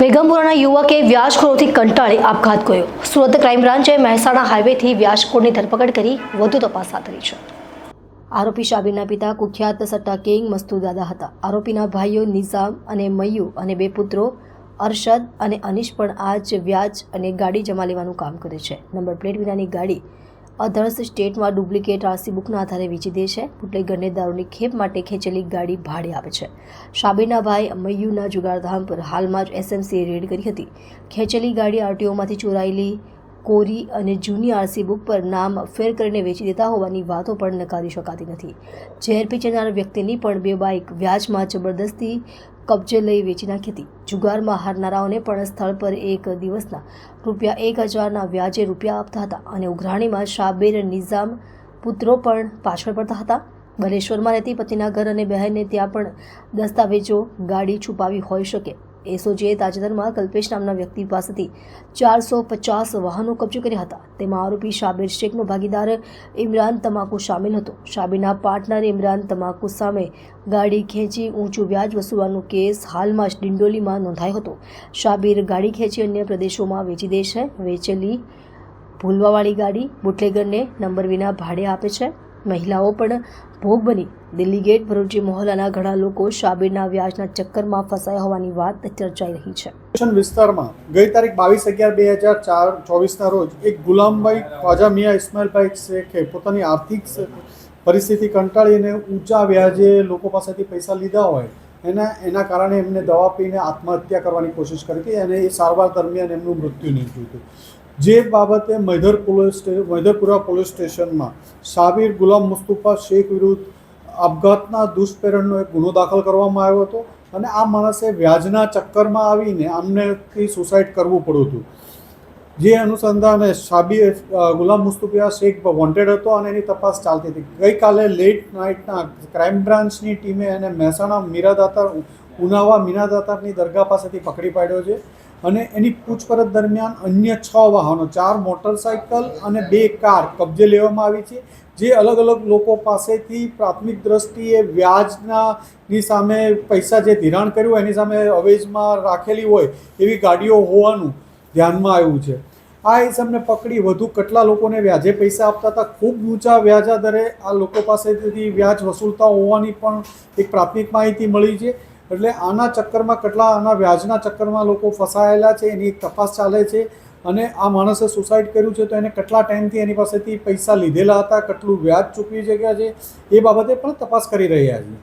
વેગમપુરાના યુવકે વ્યાજખોરોથી કંટાળી આપઘાત કર્યો. સુરત ક્રાઇમ બ્રાન્ચે મહેસાણા હાઈવેથી વ્યાજખોરની ધરપકડ કરી વધુ તપાસ હાથ ધરી છે. આરોપી શાબીરના પિતા કુખ્યાત સટ્ટા કિંગ મસ્તુદાદા હતા. આરોપીના ભાઈઓ નિઝામ અને મયુ અને બે પુત્રો અરશદ અને અનિશ પણ આ જ વ્યાજ અને ગાડી જમા લેવાનું કામ કરે છે. નંબર પ્લેટ વિનાની ગાડી અધર્સ સ્ટેટમાં ડુપ્લિકેટ આરસી બુકના આધારે વેચી દે છે. બુટલેગરને દારૂની ખેપ માટે ખેંચેલી ગાડી ભાડે આપે છે. શાબીના ભાઈ મૈયુના જુગારધામ પર હાલમાં જ એસએમસીએ રેડ કરી હતી. ખેંચેલી ગાડી આરટીઓમાંથી ચોરાયેલી કોરી અને જૂની આરસી બુક પર નામ ફેર કરીને વેચી દેતા હોવાની વાતો પણ નકારી શકાતી નથી. ઝેર પીચનાર વ્યક્તિની પણ બે બાઇક વ્યાજમાં જબરદસ્તી કબજે લઈ વેચી નાખી હતી. જુગારમાં હારનારાઓને પણ સ્થળ પર એક દિવસના રૂપિયા એક હજારના વ્યાજે રૂપિયા આપતા હતા અને ઉઘરાણીમાં શાબેર નિઝામ પુત્રો પણ પાછળ પડતા હતા. બલેશ્વરમાં રહેતી પતિના ઘર અને બહેનને ત્યાં પણ દસ્તાવેજો ગાડી છુપાવી હોઈ શકે. એસઓજીએ તાજેતરમાં કલ્પેશ નામના વ્યક્તિ પાસેથી ચારસો પચાસ વાહનો કબજે કર્યા હતા. તેમાં આરોપી શાબિર શેખનો ભાગીદાર ઇમરાન તમાકુ સામેલ હતો. શાબીરના પાર્ટનર ઇમરાન તમાકુ સામે ગાડી ખેંચી ઊંચું વ્યાજ વસૂલવાનો કેસ હાલમાં જ ડિંડોલીમાં નોંધાયો હતો. શાબિર ગાડી ખેંચી અન્ય પ્રદેશોમાં વેચી દે છે. વેચેલી ભૂલવાવાળી ગાડી બુટલેગરને નંબર વિના ભાડે આપે છે. મહિલાઓ પણ ભોગ બની. દિલ્હી ગેટ ભરૂચી મોહલ્લાના ઘણા લોકો શાબીરના વ્યાજના ચક્કરમાં ફસાયા હોવાની વાત ચર્ચાઈ રહી છે. વિસ્તારમાં ગઈ તારીખ બાવીસ અગિયાર બે હજાર ચાર ચોવીસના રોજ એક ગુલામભાઈ ખ્વાજા મિયા ઇસ્માઇલભાઈ શેખે પોતાની આર્થિક પરિસ્થિતિ કંટાળીને ઊંચા વ્યાજે લોકો પાસેથી પૈસા લીધા હોય એના એના કારણે એમને દવા પીને આત્મહત્યા કરવાની કોશિશ કરી હતી અને એ સારવાર દરમિયાન એમનું મૃત્યુ નીપજ્યું હતું. જે બાબતે મૈધર પોલીસ મૈધરપુરા પોલીસ સ્ટેશનમાં સાબિર ગુલામ મુસ્તુફા શેખ વિરુદ્ધ આપઘાતના દુષ્પ્રેરણનો એક ગુનો દાખલ કરવામાં આવ્યો હતો અને આ માણસે વ્યાજના ચક્કરમાં આવીને આમનેથી સુસાઇડ કરવું પડ્યું હતું. જે અનુસંધાને સાબી ગુલામ મુસ્તુફિયા શેખ વોન્ટેડ હતો અને એની તપાસ ચાલતી હતી. ગઈકાલે લેટ નાઇટના ક્રાઇમ બ્રાન્ચની ટીમે એને મહેસાણા મીરાદાતાર ઉનાવા મીનાદાતારની દરગાહ પાસેથી પકડી પાડ્યો છે. અને એની પૂછપરછ દરમિયાન અન્ય છ વાહનો, ચાર મોટરસાયકલ અને બે કાર કબજે લેવામાં આવી છે, જે અલગ અલગ લોકો પાસેથી પ્રાથમિક દ્રષ્ટિએ વ્યાજના ની સામે પૈસા જે ધિરાણ કર્યું હોય, એની સામે અવેજમાં રાખેલી હોય એવી ગાડીઓ હોવાનું ધ્યાનમાં આવ્યું છે. આ ઇસમને પકડી વધુ કેટલા લોકોને વ્યાજે પૈસા આપતા હતા? ખૂબ ઊંચા વ્યાજા દરે આ લોકો પાસેથી વ્યાજ વસૂલતા હોવાની પણ એક પ્રાથમિક માહિતી મળી છે. એટલે આના ચક્કરમાં કેટલા, આના વ્યાજના ચક્કરમાં લોકો ફસાયેલા છે, એની તપાસ ચાલે છે અને આ માણસે સુસાઇડ કર્યું છે તો એને કેટલા ટાઈમથી એની પાસેથી પૈસા લીધેલા હતા, કેટલું વ્યાજ ચૂકવી શક્યા છે, એ બાબતે પણ તપાસ કરી રહ્યા છીએ